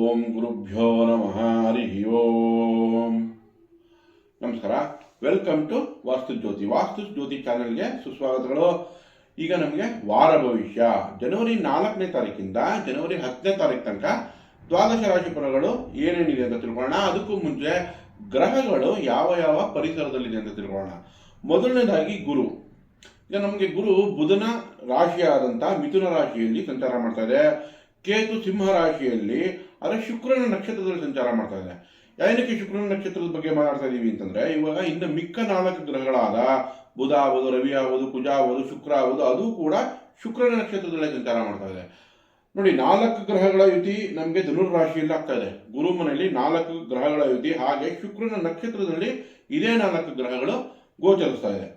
ಓಂ ಗುರುಭ್ಯೋ ನಮಃ, ಹರಿ ಓಂ. ನಮಸ್ಕಾರ. ವೆಲ್ಕಮ್ ಟು ವಾಸ್ತು ಜ್ಯೋತಿ. ವಾಸ್ತು ಜ್ಯೋತಿ ಚಾನೆಲ್ಗೆ ಸುಸ್ವಾಗತಗಳು. ಈಗ ನಮಗೆ ವಾರ ಭವಿಷ್ಯ. ಜನವರಿ ನಾಲ್ಕನೇ ತಾರೀಕಿಂದ ಜನವರಿ ಹತ್ತನೇ ತಾರೀಕು ತನಕ ದ್ವಾದಶ ರಾಶಿ ಫಲಗಳು ಏನೇನಿದೆ ಅಂತ ತಿಳ್ಕೊಳ್ಳೋಣ. ಅದಕ್ಕೂ ಮುಂಚೆ ಗ್ರಹಗಳು ಯಾವ ಯಾವ ಪರಿಸರದಲ್ಲಿದೆ ಅಂತ ತಿಳ್ಕೊಳ್ಳೋಣ. ಮೊದಲನೇದಾಗಿ ಗುರು. ಈಗ ನಮಗೆ ಗುರು ಬುಧನ ರಾಶಿಯಾದಂಥ ಮಿಥುನ ರಾಶಿಯಲ್ಲಿ ಸಂಚಾರ ಮಾಡ್ತಾ ಇದೆ. ಕೇತು ಸಿಂಹ ರಾಶಿಯಲ್ಲಿ ಆದರೆ ಶುಕ್ರನ ನಕ್ಷತ್ರದಲ್ಲಿ ಸಂಚಾರ ಮಾಡ್ತಾ ಇದೆ. ಏನಕ್ಕೆ ಶುಕ್ರನ ನಕ್ಷತ್ರದ ಬಗ್ಗೆ ಮಾತಾಡ್ತಾ ಇದ್ದೀವಿ ಅಂತಂದ್ರೆ, ಇವಾಗ ಇನ್ನು ಮಿಕ್ಕ ನಾಲ್ಕು ಗ್ರಹಗಳಾದ ಬುಧ ಆಗೋದು ರವಿ ಆಗೋದು ಕುಜ ಆಗೋದು ಶುಕ್ರ ಆಗೋದು ಅದು ಕೂಡ ಶುಕ್ರನ ನಕ್ಷತ್ರದಲ್ಲೇ ಸಂಚಾರ ಮಾಡ್ತಾ ಇದೆ. ನೋಡಿ, ನಾಲ್ಕು ಗ್ರಹಗಳ ಯುತಿ ನಮಗೆ ಧನುರ್ ರಾಶಿಯಲ್ಲಿ ಆಗ್ತಾ ಇದೆ. ಗುರು ಮನೆಯಲ್ಲಿ ನಾಲ್ಕು ಗ್ರಹಗಳ ಯುತಿ, ಹಾಗೆ ಶುಕ್ರನ ನಕ್ಷತ್ರದಲ್ಲಿ ಇದೇ ನಾಲ್ಕು ಗ್ರಹಗಳು ಗೋಚರಿಸ್ತಾ ಇದೆ.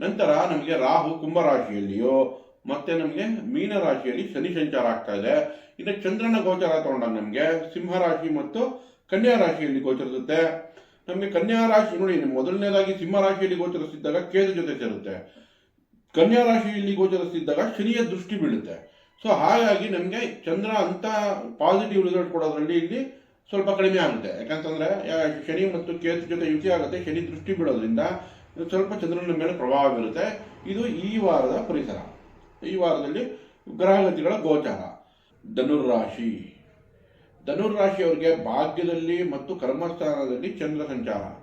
ನಂತರ ನಮಗೆ ರಾಹು ಕುಂಭ ರಾಶಿಯಲ್ಲಿಯೋ ಮತ್ತೆ ನಮಗೆ ಮೀನ ರಾಶಿಯಲ್ಲಿ ಶನಿ ಸಂಚಾರ ಆಗ್ತಾ ಇದೆ. ಇನ್ನು ಚಂದ್ರನ ಗೋಚರ ತಗೊಂಡಾಗ ನಮಗೆ ಸಿಂಹ ರಾಶಿ ಮತ್ತು ಕನ್ಯಾ ರಾಶಿಯಲ್ಲಿ ಗೋಚರಿಸುತ್ತೆ. ನಮಗೆ ಕನ್ಯಾ ರಾಶಿ ನೋಡಿ ಮೊದಲನೇದಾಗಿ ಸಿಂಹ ರಾಶಿಯಲ್ಲಿ ಗೋಚರಿಸಿದ್ದಾಗ ಕೇದು ಜೊತೆ ಸೇರುತ್ತೆ. ಕನ್ಯಾ ರಾಶಿಯಲ್ಲಿ ಗೋಚರಿಸಿದ್ದಾಗ ಶನಿಯ ದೃಷ್ಟಿ ಬೀಳುತ್ತೆ. ಸೊ ಹಾಗಾಗಿ ನಮಗೆ ಚಂದ್ರ ಅಂತ ಪಾಸಿಟಿವ್ ರಿಸಲ್ಟ್ ಕೊಡೋದ್ರಲ್ಲಿ ಇಲ್ಲಿ ಸ್ವಲ್ಪ ಕಡಿಮೆ ಆಗುತ್ತೆ. ಯಾಕಂತಂದ್ರೆ ಶನಿ ಮತ್ತು ಕೇತು ಜೊತೆ ಯುತಿ ಆಗುತ್ತೆ, ಶನಿ ದೃಷ್ಟಿ ಬಿಡೋದ್ರಿಂದ ಸ್ವಲ್ಪ ಚಂದ್ರನ ಮೇಲೆ ಪ್ರಭಾವ ಬೀರುತ್ತೆ. ಇದು ಈ ವಾರದ ಪರಿಸರ. ಈ ವಾರದಲ್ಲಿ ಗ್ರಹಗತಿಗಳ ಗೋಚಾರ. ಧನುರ್ರಾಶಿ. ಧನುರ್ರಾಶಿಯವರಿಗೆ ಭಾಗ್ಯದಲ್ಲಿ ಮತ್ತು ಕರ್ಮಸ್ಥಾನದಲ್ಲಿ ಚಂದ್ರ ಸಂಚಾರ.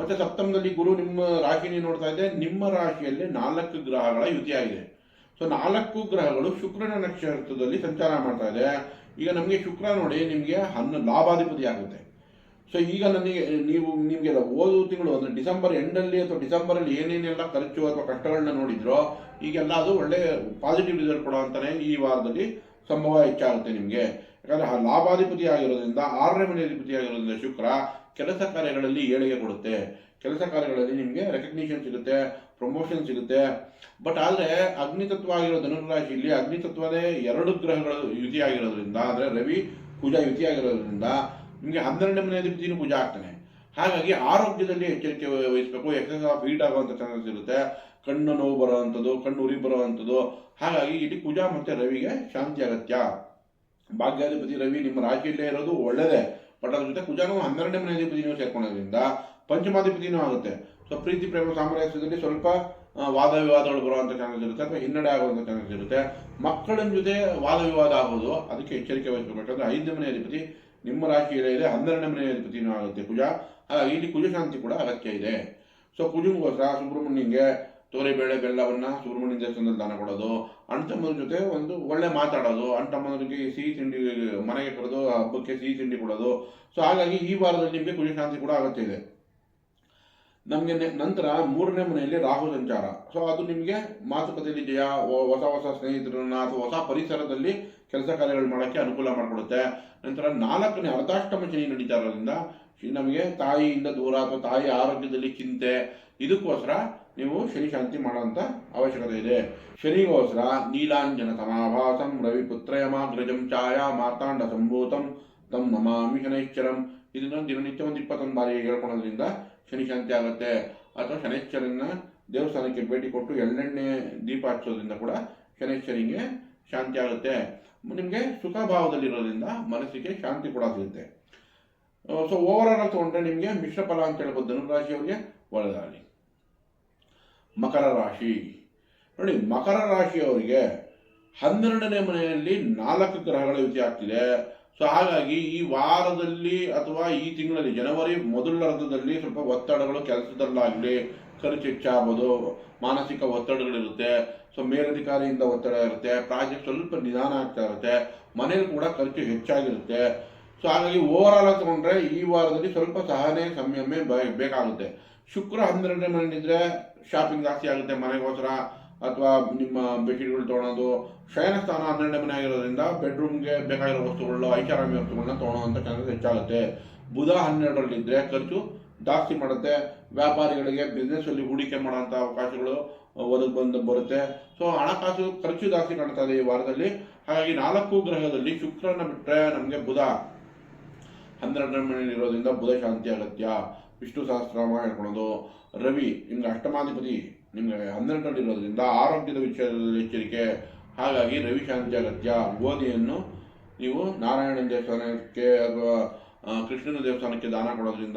ಮತ್ತೆ ಸಪ್ತಮದಲ್ಲಿ ಗುರು ನಿಮ್ಮ ರಾಶಿನೇ ನೋಡ್ತಾ ಇದೆ. ನಿಮ್ಮ ರಾಶಿಯಲ್ಲಿ ನಾಲ್ಕು ಗ್ರಹಗಳ ಯುತಿಯಾಗಿದೆ ಸೊ ನಾಲ್ಕು ಗ್ರಹಗಳು ಶುಕ್ರನ ನಕ್ಷತ್ರದಲ್ಲಿ ಸಂಚಾರ ಮಾಡ್ತಾ ಇದೆ. ಈಗ ನಮಗೆ ಶುಕ್ರ ನೋಡಿ ನಿಮಗೆ ಹನ್ನು ಲಾಭಾಧಿಪತಿ ಆಗುತ್ತೆ. ಸೊ ಈಗ ನನಗೆ, ನೀವು, ನಿಮಗೆ ಓದು ತಿಂಗಳು ಅಂದರೆ ಡಿಸೆಂಬರ್ ಎಂಡಲ್ಲಿ ಅಥವಾ ಡಿಸೆಂಬರಲ್ಲಿ ಏನೇನೆಲ್ಲ ಖರ್ಚು ಅಥವಾ ಕಷ್ಟಗಳನ್ನ ನೋಡಿದ್ರೋ, ಈಗೆಲ್ಲ ಅದು ಒಳ್ಳೆ ಪಾಸಿಟಿವ್ ರಿಸಲ್ಟ್ ಕೊಡೋ ಅಂತಾನೆ ಈ ವಾರದಲ್ಲಿ ಸಂಭವ ಹೆಚ್ಚಾಗುತ್ತೆ ನಿಮಗೆ. ಯಾಕಂದರೆ ಲಾಭಾಧಿಪತಿ ಆಗಿರೋದ್ರಿಂದ, ಆರನೇ ಮನೆ ಅಧಿಪತಿ ಆಗಿರೋದ್ರಿಂದ ಶುಕ್ರ ಕೆಲಸ ಕಾರ್ಯಗಳಲ್ಲಿ ಏಳಿಗೆ ಕೊಡುತ್ತೆ. ಕೆಲಸ ಕಾರ್ಯಗಳಲ್ಲಿ ನಿಮಗೆ ರೆಕಗ್ನಿಷನ್ ಸಿಗುತ್ತೆ ಪ್ರಮೋಷನ್ ಸಿಗುತ್ತೆ. ಬಟ್ ಆದರೆ, ಅಗ್ನಿತತ್ವ ಆಗಿರೋ ಧನುರಾಶಿಯಲ್ಲಿ ಅಗ್ನಿತತ್ವನೇ ಎರಡು ಗ್ರಹಗಳು ಯುತಿ ಆಗಿರೋದ್ರಿಂದ, ಅಂದರೆ ರವಿ, ಪೂಜಾ ಯುತಿ ಆಗಿರೋದ್ರಿಂದ ನಿಮಗೆ ಹನ್ನೆರಡನೇ ಅಧಿಪತಿನೂ ಪೂಜೆ ಆಗ್ತಾನೆ. ಹಾಗಾಗಿ ಆರೋಗ್ಯದಲ್ಲಿ ಎಚ್ಚರಿಕೆ ವಹಿಸಬೇಕು ಎಕ್ಸಸ್ ಆಫ್ ಹೀಟ್ ಆಗುವಂಥ ಚಾನ್ಸಸ್ ಇರುತ್ತೆ. ಕಣ್ಣು ನೋವು ಬರುವಂಥದ್ದು ಕಣ್ಣು ಉರಿ ಬರುವಂಥದ್ದು ಹಾಗಾಗಿ ಇಡೀ ಪೂಜಾ ಮತ್ತು ರವಿಗೆ ಶಾಂತಿ ಅಗತ್ಯ. ಭಾಗ್ಯಾಧಿಪತಿ ರವಿ ನಿಮ್ಮ ರಾಶಿಯಲ್ಲೇ ಇರೋದು ಒಳ್ಳೆಯದೇ ಬಟ್ ಅದ್ರ ಜೊತೆ ಕುಜಾನು ಹನ್ನೆರಡನೇ ಮನೆ ಅಧಿಪತಿನೂ ಸೇರ್ಕೊಳ್ಳೋದ್ರಿಂದ ಪಂಚಮಾಧಿಪತಿನೂ ಆಗುತ್ತೆ. ಸೊ ಪ್ರೀತಿ, ಪ್ರೇಮ ಸಾಮರಸ್ಯದಲ್ಲಿ ಸ್ವಲ್ಪ ವಾದ ವಿವಾದಗಳು ಬರುವಂಥ ಚಾನ್ಸಸ್ ಇರುತ್ತೆ ಅಥವಾ ಹಿನ್ನಡೆ ಆಗುವಂಥ ಚಾನ್ಸಸ್ ಇರುತ್ತೆ. ಮಕ್ಕಳ ಜೊತೆ ವಾದ ವಿವಾದ ಆಗೋದು, ಅದಕ್ಕೆ ಎಚ್ಚರಿಕೆ ವಹಿಸಬೇಕು. ಅಂದರೆ ಐದನೇ ಮನೆ ಅಧಿಪತಿ ನಿಮ್ಮ ರಾಶಿಯಲ್ಲೇ ಇದೆ, ಹನ್ನೆರಡನೇ ಮನೆ ಅಧಿಪತಿನೂ ಆಗುತ್ತೆ ಕುಜ ಹಾಗಾಗಿ ಇಲ್ಲಿ ಕುಜಶಾಂತಿ ಕೂಡ ಅಗತ್ಯ ಇದೆ. ಸೊ ಕುಜಂಗೋಸ್ಕರ ಸುಬ್ರಹ್ಮಣ್ಯಂಗೆ ತೋರಿಬೇಳೆ ಬೆಲ್ಲವನ್ನು ಸುಬ್ರಹ್ಮಣ್ಯ ದೇವಸ್ಥಾನದಲ್ಲಿ ದಾನ ಕೊಡೋದು. ಅಣ್ಣ ಜೊತೆ ಒಂದು ಒಳ್ಳೆ ಮಾತಾಡೋದು. ಅಣ್ಣ ಸಿಹಿ ತಿಂಡಿ, ಮನೆಗೆ ಕರೆದು ಹಬ್ಬಕ್ಕೆ ಸಿಹಿ ತಿಂಡಿ ಕೊಡೋದು. ಸೊ ಹಾಗಾಗಿ ಈ ವಾರದಲ್ಲಿ ನಿಮಗೆ ಕುಜಶಾಂತಿ ಕೂಡ ಅಗತ್ಯ ಇದೆ. ನಮಗೆ ನಂತರ ಮೂರನೇ ಮನೆಯಲ್ಲಿ ರಾಹು ಸಂಚಾರ. ಸೊ ಅದು ನಿಮಗೆ ಮಾತುಕತೆಯಲ್ಲಿ ಜಯ ಹೊಸ ಹೊಸ ಸ್ನೇಹಿತರನ್ನ ಅಥವಾ ಹೊಸ ಪರಿಸರದಲ್ಲಿ ಕೆಲಸ ಕಾರ್ಯಗಳು ಮಾಡೋಕ್ಕೆ ಅನುಕೂಲ ಮಾಡಿಕೊಡುತ್ತೆ. ನಂತರ ನಾಲ್ಕನೇ ಅರ್ಧಾಷ್ಟಮ ಶನಿ ನಡೀತಾ ಇರೋದ್ರಿಂದ ನಮಗೆ ತಾಯಿಯಿಂದ ದೂರ ಅಥವಾ ತಾಯಿ ಆರೋಗ್ಯದಲ್ಲಿ ಚಿಂತೆ. ಇದಕ್ಕೋಸ್ಕರ ನೀವು ಶನಿ ಶಾಂತಿ ಮಾಡುವಂತ ಅವಶ್ಯಕತೆ ಇದೆ. ಶನಿಗೋಸ್ಕರ ನೀಲಾಂಜನ ಸಮಾಭಾಸಂ, ರವಿ ಪುತ್ರಯಮಾಗ್ರಜಂ ಛಾಯಾ, ಮಾರ್ತಾಂಡ ಸಂಭೂತಂ ತಮ್ಮ ನಮಾಮಿ ಶನೈಶ್ಚರಂ. ಇದನ್ನು ದಿನನಿತ್ಯ ಒಂದು ಇಪ್ಪತ್ತೊಂದು ಬಾರಿ ಹೇಳ್ಕೊಳೋದ್ರಿಂದ ಶನಿ ಶಾಂತಿ ಆಗುತ್ತೆ ಅಥವಾ ಶನೇಶ್ವರನ್ನ ದೇವಸ್ಥಾನಕ್ಕೆ ಭೇಟಿ ಕೊಟ್ಟು ಎಳ್ಳೆಣ್ಣೆ ದೀಪ ಹಚ್ಚೋದ್ರಿಂದ ಕೂಡ ಶನೈಶ್ವರಿಗೆ ಶಾಂತಿ ಆಗುತ್ತೆ. ನಿಮಗೆ ಸುಖ ಭಾವದಲ್ಲಿರೋದ್ರಿಂದ ಮನಸ್ಸಿಗೆ ಶಾಂತಿ ಕೂಡ ಸಿಗುತ್ತೆ. ಸೊ ಓವರ್ ಆಲ್ ತಗೊಂಡ್ರೆ ನಿಮಗೆ ಮಿಶ್ರ ಫಲ ಅಂತ ಹೇಳ್ಬೋದು ಧನುರಾಶಿಯವರಿಗೆ ಒಳ್ಳೆದಾಗಲಿ. ಮಕರ ರಾಶಿ. ನೋಡಿ, ಮಕರ ರಾಶಿಯವರಿಗೆ ಹನ್ನೆರಡನೇ ಮನೆಯಲ್ಲಿ ನಾಲ್ಕು ಗ್ರಹಗಳ ಯುತಿ ಆಗ್ತಿದೆ. ಸೊ ಹಾಗಾಗಿ ಈ ವಾರದಲ್ಲಿ ಅಥವಾ ಈ ತಿಂಗಳಲ್ಲಿ, ಜನವರಿ ಮೊದಲರ್ಧದಲ್ಲಿ ಸ್ವಲ್ಪ ಒತ್ತಡಗಳು ಕೆಲಸದಲ್ಲಾಗಲಿ ಖರ್ಚು ಹೆಚ್ಚಾಗ್ಬೋದು ಮಾನಸಿಕ ಒತ್ತಡಗಳಿರುತ್ತೆ. ಸೊ ಮೇಲಧಿಕಾರಿಯಿಂದ ಒತ್ತಡ ಇರುತ್ತೆ, ಪ್ರಾಜೆಕ್ಟ್ ಸ್ವಲ್ಪ ನಿಧಾನ ಆಗ್ತಾ ಇರುತ್ತೆ, ಮನೇಲಿ ಕೂಡ ಖರ್ಚು ಹೆಚ್ಚಾಗಿರುತ್ತೆ. ಸೊ ಹಾಗಾಗಿ ಓವರ್ ಆಲ್ ತಗೊಂಡ್ರೆ ಈ ವಾರದಲ್ಲಿ ಸ್ವಲ್ಪ ಸಹನೆ ಸಮಯ ಬೇ- ಬೇಕಾಗುತ್ತೆ. ಶುಕ್ರ ಹನ್ನೆರಡನೇ ಮನೆಯಲ್ಲಿದ್ರೆ ಶಾಪಿಂಗ್ ಜಾಸ್ತಿ ಆಗುತ್ತೆ ಮನೆಗೋಸ್ಕರ. ಅಥವಾ ನಿಮ್ಮ ಬೆಡ್ಶೀಟ್ಗಳು ತೊಗೊಳೋದು ಶಯನ ಸ್ಥಾನ ಹನ್ನೆರಡನೇ ಮನೆ ಆಗಿರೋದ್ರಿಂದ ಬೆಡ್ರೂಮ್ಗೆ ಬೇಕಾಗಿರೋ ವಸ್ತುಗಳು ಐಷಾರಾಮಿ ವಸ್ತುಗಳನ್ನ ತೊಗೊಳೋವಂಥ ಚಾನ್ಸಸ್ ಹೆಚ್ಚಾಗುತ್ತೆ. ಬುಧ ಹನ್ನೆರಡರಲ್ಲಿದ್ದರೆ ಖರ್ಚು ಜಾಸ್ತಿ ಮಾಡುತ್ತೆ. ವ್ಯಾಪಾರಿಗಳಿಗೆ ಬಿಸ್ನೆಸ್ ಅಲ್ಲಿ ಹೂಡಿಕೆ ಮಾಡೋಂಥ ಅವಕಾಶಗಳು ಒದಗಿ ಬಂದು ಬರುತ್ತೆ. ಸೊ ಹಣಕಾಸು ಖರ್ಚು ಜಾಸ್ತಿ ಕಾಣ್ತಾ ಇದೆ ಈ ವಾರದಲ್ಲಿ. ಹಾಗಾಗಿ ನಾಲ್ಕು ಗ್ರಹದಲ್ಲಿ ಶುಕ್ರನ ಬಿಟ್ಟರೆ ನಮಗೆ ಬುಧ ಹನ್ನೆರಡನೇ ಮನೆಯಲ್ಲಿ ಇರೋದ್ರಿಂದ ಬುಧ ಶಾಂತಿ ಅಗತ್ಯ. ವಿಷ್ಣು ಸಹಸ್ರಾಮ ಹೇಳ್ಕೊಳೋದು ರವಿ, ನಿಮ್ಗೆ ಅಷ್ಟಮಾಧಿಪತಿ ನಿಮಗೆ ಹನ್ನೆರಡು ಇರೋದ್ರಿಂದ ಆರೋಗ್ಯದ ವಿಷಯದಲ್ಲಿ ಎಚ್ಚರಿಕೆ. ಹಾಗಾಗಿ ರವಿಶಾಂತಿ ಅಗತ್ಯ ಗೋಧಿಯನ್ನು ನೀವು ನಾರಾಯಣ ದೇವಸ್ಥಾನಕ್ಕೆ ಅಥವಾ ಕೃಷ್ಣನ ದೇವಸ್ಥಾನಕ್ಕೆ ದಾನ ಕೊಡೋದ್ರಿಂದ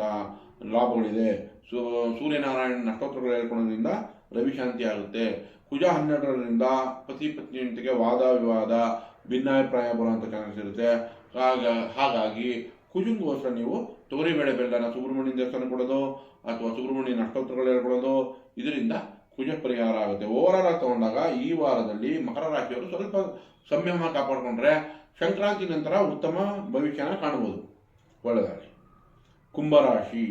ಲಾಭಗಳಿದೆ. ಸೂ, ಸೂರ್ಯನಾರಾಯಣ ನಕ್ಷತ್ರಗಳು ಹೇಳ್ಕೊಳೋದ್ರಿಂದ ರವಿಶಾಂತಿ ಆಗುತ್ತೆ. ಕುಜ ಹನ್ನೆರಡರಿಂದ ಪತಿ ಪತ್ನಿಯೊಂದಿಗೆ ವಾದ ವಿವಾದ ಭಿನ್ನಾಭಿಪ್ರಾಯ ಬರುವಂಥ ಚಾನ್ಸ್ ಇರುತ್ತೆ. ಹಾಗ, ಹಾಗಾಗಿ ಕುಜುಂಗೋಸ್ಕರ ನೀವು ತೊಗರಿಬೇಳೆ ಬೆಲ್ಲನ ಸುಬ್ರಹ್ಮಣ್ಯ ದೇವಸ್ಥಾನ ಕೊಡೋದು, ಅಥವಾ ಸುಬ್ರಹ್ಮಣ್ಯ ನಕ್ಷತ್ರಗಳು ಹೇಳ್ಕೊಡೋದು ಇದರಿಂದ ಕುಜ ಪರಿಹಾರ ಆಗುತ್ತೆ. ಓವರಾಲ್ ಆಗಿ ತಗೊಂಡಾಗ ಈ ವಾರದಲ್ಲಿ ಮಕರ ರಾಶಿಯವರು ಸ್ವಲ್ಪ ಸಂಯಮ ಕಾಪಾಡಿಕೊಂಡ್ರೆ ಸಂಕ್ರಾಂತಿ ನಂತರ ಉತ್ತಮ ಭವಿಷ್ಯನ ಕಾಣಬಹುದು. ಕುಂಭ ಕುಂಭರಾಶಿ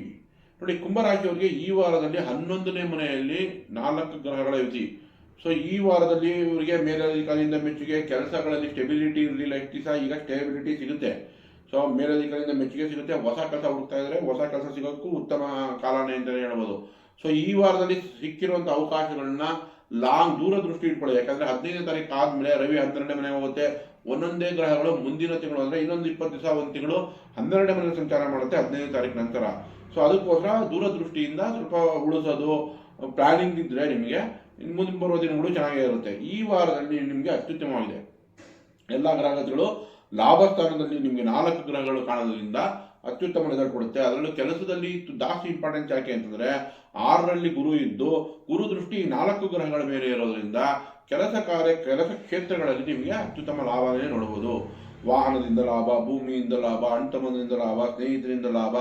ನೋಡಿ ಕುಂಭರಾಶಿಯವರಿಗೆ ಈ ವಾರದಲ್ಲಿ ಹನ್ನೊಂದನೇ ಮನೆಯಲ್ಲಿ ನಾಲ್ಕು ಗ್ರಹಗಳ ಯುತಿ. ಸೊ ಈ ವಾರದಲ್ಲಿ ಇವರಿಗೆ ಮೇಲಧಿಕಾರಿಯಿಂದ ಮೆಚ್ಚುಗೆ, ಕೆಲಸಗಳಲ್ಲಿ ಸ್ಟೆಬಿಲಿಟಿ ಇರಲಿಲ್ಲ ಎಷ್ಟು ದಿವಸ ಈಗ ಸ್ಟೆಬಿಲಿಟಿ ಸಿಗುತ್ತೆ. ಸೊ ಮೇಲಧಿಕಾರಿಯಿಂದ ಮೆಚ್ಚುಗೆ ಸಿಗುತ್ತೆ. ಹೊಸ ಕೆಲಸ ಹುಡುಕ್ತಾ ಇದ್ರೆ ಹೊಸ ಕೆಲಸ ಸಿಗೋಕ್ಕೂ ಉತ್ತಮ ಕಾಲನೇ ಅಂತಲೇ ಹೇಳ್ಬೋದು. ಸೊ ಈ ವಾರದಲ್ಲಿ ಸಿಕ್ಕಿರುವಂಥ ಅವಕಾಶಗಳನ್ನ ಲಾಂಗ್ ದೂರ ದೃಷ್ಟಿ ಇಟ್ಕೊಳ್ಳಿ. ಯಾಕಂದ್ರೆ ಹದಿನೈದನೇ ತಾರೀಕು ಆದ್ಮೇಲೆ ರವಿ ಹನ್ನೆರಡನೇ ಮನೆ ಹೋಗುತ್ತೆ. ಒಂದೊಂದೇ ಗ್ರಹಗಳು ಮುಂದಿನ ತಿಂಗಳು ಅಂದ್ರೆ ಇನ್ನೊಂದು ಇಪ್ಪತ್ತು ದಿವಸ, ಒಂದು ತಿಂಗಳು ಹನ್ನೆರಡನೇ ಮನೆ ಸಂಚಾರ ಮಾಡುತ್ತೆ ಹದಿನೈದನೇ ತಾರೀಕು ನಂತರ. ಸೊ ಅದಕ್ಕೋಸ್ಕರ ದೂರದೃಷ್ಟಿಯಿಂದ ಸ್ವಲ್ಪ ಉಳಿಸೋದು ಪ್ಲಾನಿಂಗ್ ಇದ್ರೆ ನಿಮಗೆ ಮುಂದಿನ ಬರುವ ದಿನಗಳು ಚೆನ್ನಾಗೇ ಇರುತ್ತೆ. ಈ ವಾರದಲ್ಲಿ ನಿಮಗೆ ಅತ್ಯುತ್ತಮವಾಗಿದೆ. ಎಲ್ಲ ಗ್ರಹಗಳು ಲಾಭ ಸ್ಥಾನದಲ್ಲಿ ನಿಮಗೆ ನಾಲ್ಕು ಗ್ರಹಗಳು ಕಾಣೋದ್ರಿಂದ ಅತ್ಯುತ್ತಮ ರಿಸಲ್ಟ್ ಕೊಡುತ್ತೆ. ಅದರಲ್ಲೂ ಕೆಲಸದಲ್ಲಿ ಜಾಸ್ತಿ ಇಂಪಾರ್ಟೆನ್ಸ್ ಯಾಕೆ ಅಂತಂದ್ರೆ, ಆರರಲ್ಲಿ ಗುರು ಇದ್ದು, ಗುರು ದೃಷ್ಟಿ ನಾಲ್ಕು ಗ್ರಹಗಳ ಮೇಲೆ ಇರೋದ್ರಿಂದ ಕೆಲಸ ಕಾರ್ಯ, ಕೆಲಸ ಕ್ಷೇತ್ರಗಳಲ್ಲಿ ನಿಮಗೆ ಅತ್ಯುತ್ತಮ ಲಾಭನೇ ನೋಡಬಹುದು ವಾಹನದಿಂದ ಲಾಭ, ಭೂಮಿಯಿಂದ ಲಾಭ ಅಣ್ತಮದಿಂದ ಲಾಭ, ಸ್ನೇಹಿತರಿಂದ ಲಾಭ.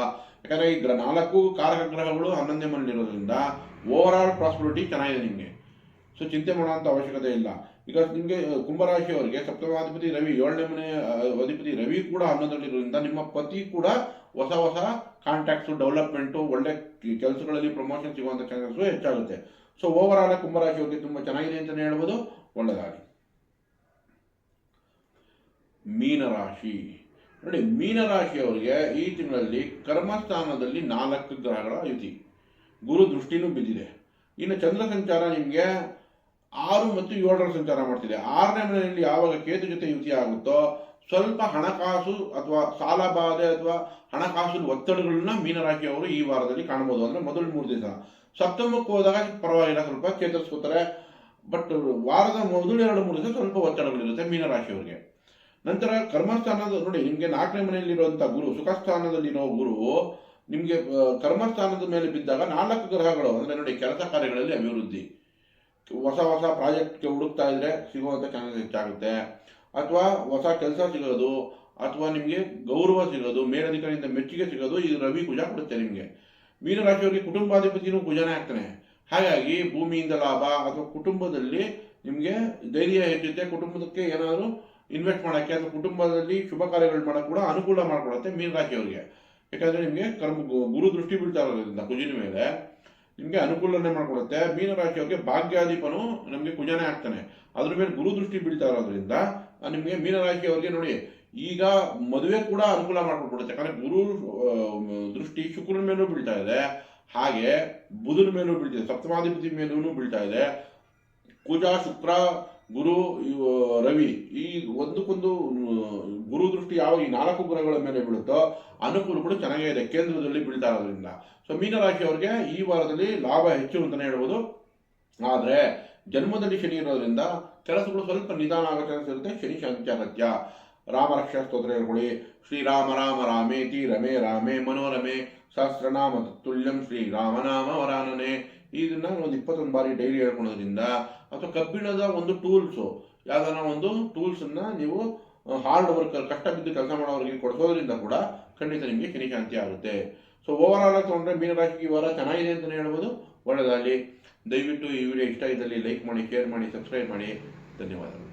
ಯಾಕಂದ್ರೆ ಈ ಗ್ರಹ ನಾಲ್ಕು ಕಾರಕ ಗ್ರಹಗಳು ಹನ್ನೊಂದನೇ ಮನೆಯಲ್ಲಿರೋದ್ರಿಂದ ಓವರ್ ಆಲ್ ಪ್ರಾಸ್ಪರಿಟಿ ಚೆನ್ನಾಗಿದೆ ನಿಮಗೆ. ಸೊ ಚಿಂತೆ ಮಾಡುವಂಥ ಅವಶ್ಯಕತೆ ಇಲ್ಲ. ಬಿಕಾಸ್ ನಿಮಗೆ ಕುಂಭರಾಶಿಯವರಿಗೆ ಸಪ್ತಮಾಧಿಪತಿ ರವಿ, ಏಳನೇ ಮನೆ ಅಧಿಪತಿ ರವಿ ಕೂಡ ಹನ್ನೊಂದರಲ್ಲಿರೋದ್ರಿಂದ ನಿಮ್ಮ ಪತಿ ಕೂಡ ಹೊಸ ಹೊಸ ಕಾಂಟ್ಯಾಕ್ಟ್ಸು ಡೆವಲಪ್ಮೆಂಟು ಒಳ್ಳೆ ಕೆಲಸಗಳಲ್ಲಿ ಪ್ರಮೋಷನ್ ಸಿಗುವಂಥ ಚಾನ್ಸಸ್ಸು ಹೆಚ್ಚಾಗುತ್ತೆ. ಸೊ ಓವರ್ ಆಲ್ ಕುಂಭರಾಶಿಯವರಿಗೆ ತುಂಬ ಚೆನ್ನಾಗಿದೆ ಅಂತಲೇ ಹೇಳ್ಬೋದು. ಒಳ್ಳೆಯದಾಗಲಿ ಮೀನರಾಶಿ. ನೋಡಿ, ಮೀನರಾಶಿಯವರಿಗೆ ಈ ತಿಂಗಳಲ್ಲಿ ಕರ್ಮಸ್ಥಾನದಲ್ಲಿ ನಾಲ್ಕು ಗ್ರಹಗಳ ಯುತಿ ಗುರು ದೃಷ್ಟಿನೂ ಬಿದ್ದಿದೆ. ಇನ್ನು ಚಂದ್ರ ಸಂಚಾರ ನಿಮಗೆ ಆರು ಮತ್ತು ಏಳರ ಸಂಚಾರ ಮಾಡ್ತಿದೆ. ಆರನೇ ಮನೆಯಲ್ಲಿ ಯಾವಾಗ ಕೇತು ಜೊತೆ ಯುತಿ ಆಗುತ್ತೋ, ಸ್ವಲ್ಪ ಹಣಕಾಸು ಅಥವಾ ಸಾಲ ಬಾಧೆ ಅಥವಾ ಹಣಕಾಸು ಒತ್ತಡಗಳನ್ನ ಮೀನರಾಶಿಯವರು ಈ ವಾರದಲ್ಲಿ ಕಾಣಬಹುದು ಅಂದ್ರೆ ಮೊದಲು ಮೂರು ದಿವಸ. ಸಪ್ತಮಕ್ಕೆ ಹೋದಾಗ ಪರವಾಗಿಲ್ಲ, ಸ್ವಲ್ಪ ಚೇತರಿಸ್ಕೋತಾರೆ. ಬಟ್ ವಾರದ ಮೊದಲು ಎರಡು ಮೂರು ದಿವಸ ಸ್ವಲ್ಪ ಒತ್ತಡಗಳಿರುತ್ತೆ ಮೀನರಾಶಿಯವರಿಗೆ ನಂತರ ಕರ್ಮಸ್ಥಾನದ ನೋಡಿ, ನಿಮಗೆ ನಾಲ್ಕನೇ ಮನೆಯಲ್ಲಿರುವಂಥ ಗುರು, ಸುಖಸ್ಥಾನದಲ್ಲಿರೋ ಗುರು, ನಿಮಗೆ ಕರ್ಮಸ್ಥಾನದ ಮೇಲೆ ಬಿದ್ದಾಗ ನಾಲ್ಕು ಗ್ರಹಗಳು, ಅಂದರೆ ನೋಡಿ, ಕೆಲಸ ಕಾರ್ಯಗಳಲ್ಲಿ ಅಭಿವೃದ್ಧಿ. ಹೊಸ ಹೊಸ ಪ್ರಾಜೆಕ್ಟ್ಗೆ ಹುಡುಕ್ತಾ ಇದ್ರೆ ಸಿಗುವಂಥ ಚಾನ್ಸಸ್ ಹೆಚ್ಚಾಗುತ್ತೆ. ಅಥವಾ ಹೊಸ ಕೆಲಸ ಸಿಗೋದು, ಅಥವಾ ನಿಮಗೆ ಗೌರವ ಸಿಗೋದು, ಮೇಲಧಿಕಾರಿಯಿಂದ ಮೆಚ್ಚುಗೆ ಸಿಗೋದು ಇದು ರವಿ ಕುಜ ಕೊಡುತ್ತೆ ನಿಮಗೆ. ಮೀನರಾಶಿಯವರಿಗೆ ಕುಟುಂಬಾಧಿಪತಿನೂ ಕುಜನೇ ಆಗ್ತಾನೆ. ಹಾಗಾಗಿ ಭೂಮಿಯಿಂದ ಲಾಭ ಅಥವಾ ಕುಟುಂಬದಲ್ಲಿ ನಿಮಗೆ ಧೈರ್ಯ ಹೆಚ್ಚುತ್ತೆ ಕುಟುಂಬಕ್ಕೆ ಏನಾದರೂ ಇನ್ವೆಸ್ಟ್ ಮಾಡೋಕ್ಕೆ ಅಥವಾ ಕುಟುಂಬದಲ್ಲಿ ಶುಭ ಕಾರ್ಯಗಳು ಮಾಡೋಕ್ಕೆ ಕೂಡ ಅನುಕೂಲ ಮಾಡಿಕೊಡುತ್ತೆ ಮೀನರಾಶಿಯವರಿಗೆ. ಯಾಕಂದರೆ ನಿಮಗೆ ಕರ್ಮ, ಗುರು ದೃಷ್ಟಿ ಬೀಳ್ತಾ ಇರೋದ್ರಿಂದ ಕುಜಿನ ಮೇಲೆ. ನಿಮಗೆ ಅನುಕೂಲನೆ ಮಾಡಿಕೊಡುತ್ತೆ. ಮೀನರಾಶಿಯವರಿಗೆ ಭಾಗ್ಯಾಧಿಪನು ನಮಗೆ ಕುಜನೇ ಆಗ್ತಾನೆ. ಅದ್ರ ಮೇಲೆ ಗುರು ದೃಷ್ಟಿ ಬೀಳ್ತಾ ಇರೋದ್ರಿಂದ ನಿಮಗೆ ಮೀನರಾಶಿಯವರಿಗೆ ನೋಡಿ, ಈಗ ಮದುವೆ ಕೂಡ ಅನುಕೂಲ ಮಾಡಿಕೊಡ್ಬಿಡುತ್ತೆ. ಯಾಕಂದ್ರೆ ಗುರು ದೃಷ್ಟಿ ಶುಕ್ರನ ಮೇಲೂ ಬೀಳ್ತಾ ಇದೆ. ಹಾಗೆ ಬುಧನ ಮೇಲೂ ಬೀಳ್ತಿದೆ ಸಪ್ತಮಾಧಿಪತಿ ಮೇಲೂ ಬೀಳ್ತಾ ಇದೆ. ಕುಜ, ಶುಕ್ರ ಗುರು ರವಿ, ಈ ಒಂದಕ್ಕೊಂದು ಗುರು ದೃಷ್ಟಿ ಯಾವ ಈ ನಾಲ್ಕು ಗ್ರಹಗಳ ಮೇಲೆ ಬೀಳುತ್ತೋ ಅನುಕೂಲ ಕೂಡ ಚೆನ್ನಾಗೇ ಇದೆ, ಕೇಂದ್ರದಲ್ಲಿ ಬೀಳ್ತಾ ಇರೋದ್ರಿಂದ ಸೊ ಮೀನರಾಶಿಯವರಿಗೆ ಈ ವಾರದಲ್ಲಿ ಲಾಭ ಹೆಚ್ಚು ಅಂತಲೇ ಹೇಳ್ಬೋದು. ಆದರೆ, ಜನ್ಮದಲ್ಲಿ ಶನಿ ಇರೋದ್ರಿಂದ ಕೆಲಸಗಳು ಸ್ವಲ್ಪ ನಿಧಾನ ಆಗೋ ಚಾನ್ಸ್ ಇರುತ್ತೆ. ಶನಿ ಶಾಂತ್ಯಾಗತ್ಯ ರಾಮ ರಕ್ಷಾ ಸ್ತೋತ್ರ ಹೇಳ್ಕೊಳ್ಳಿ. ಶ್ರೀರಾಮ, ರಾಮ ರಾಮೇತಿ ರಮೇ ರಾಮೇ, ಮನೋರಮೆ, ಸಹಸ್ರನಾಮ ತುಲ್ಯಂ ಶ್ರೀ ರಾಮನಾಮ ವರಾನನೆ. ಇದನ್ನ ಒಂದು ಇಪ್ಪತ್ತೊಂದು ಬಾರಿ ಡೈಲಿ ಹೇಳ್ಕೊಳೋದ್ರಿಂದ ಅಥವಾ ಕಬ್ಬಿಣದ ಒಂದು ಟೂಲ್ಸು ಯಾವ್ದಾರ ಒಂದು ಟೂಲ್ಸನ್ನ ನೀವು ಹಾರ್ಡ್ ವರ್ಕರ್ ಕಷ್ಟ ಬಿದ್ದು ಕೆಲಸ ಮಾಡೋರಿಗೆ ಕೊಡಿಸೋದ್ರಿಂದ ಕೂಡ ಖಂಡಿತ ನಿಮಗೆ ಕಿರಿಕಾಂತಿ ಆಗುತ್ತೆ. ಸೊ ಓವರ್ ಆಲ್ ತೊಗೊಂಡ್ರೆ ಮೀನರಾಶಿಗೆ ಈ ವಾರ ಚೆನ್ನಾಗಿದೆ ಅಂತಲೇ ಹೇಳ್ಬೋದು. ಒಳ್ಳೆಯದಾಗಲಿ ದಯವಿಟ್ಟು ಈ ವಿಡಿಯೋ ಇಷ್ಟ ಇದ್ದಲ್ಲಿ ಲೈಕ್ ಮಾಡಿ ಶೇರ್ ಮಾಡಿ ಸಬ್ಸ್ಕ್ರೈಬ್ ಮಾಡಿ. ಧನ್ಯವಾದಗಳು.